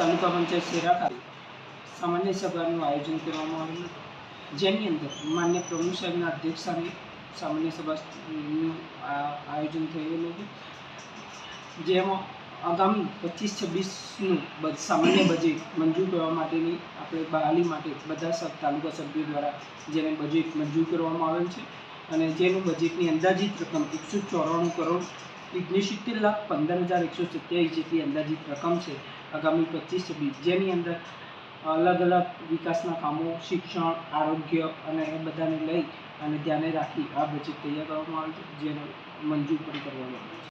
તાલુકા પંચાયત શેરા ખાતે સામાન્ય સભાનું આયોજન કરવામાં આવેલું. જેની અંદર માન્ય પ્રમુખ સાહેબના અધ્યક્ષસ્થાને સામાન્ય સભાનું આયોજન થયેલું હતું. જેમાં આગામી પચીસ છવ્વીસનું સામાન્ય બજેટ મંજૂર કરવા માટેની આપણે બહાલી માટે બધા તાલુકા સભ્યો દ્વારા જેને બજેટ મંજૂર કરવામાં આવેલ છે અને જેનું બજેટની અંદાજિત રકમ એકસો ચોરાણું કરોડ ઓગણસિત્તેર લાખ પંદર હજાર એકસો સત્યાવીસ જેટલી અંદાજિત રકમ છે. આગામી પચીસ છવ્વીસ જેની અંદર અલગ અલગ વિકાસના કામો, શિક્ષણ, આરોગ્ય અને એ બધાને લઈ અને ધ્યાને રાખી આ બજેટ તૈયાર કરવામાં આવ્યું છે, જેને મંજૂર પણ કરવામાં આવ્યું છે.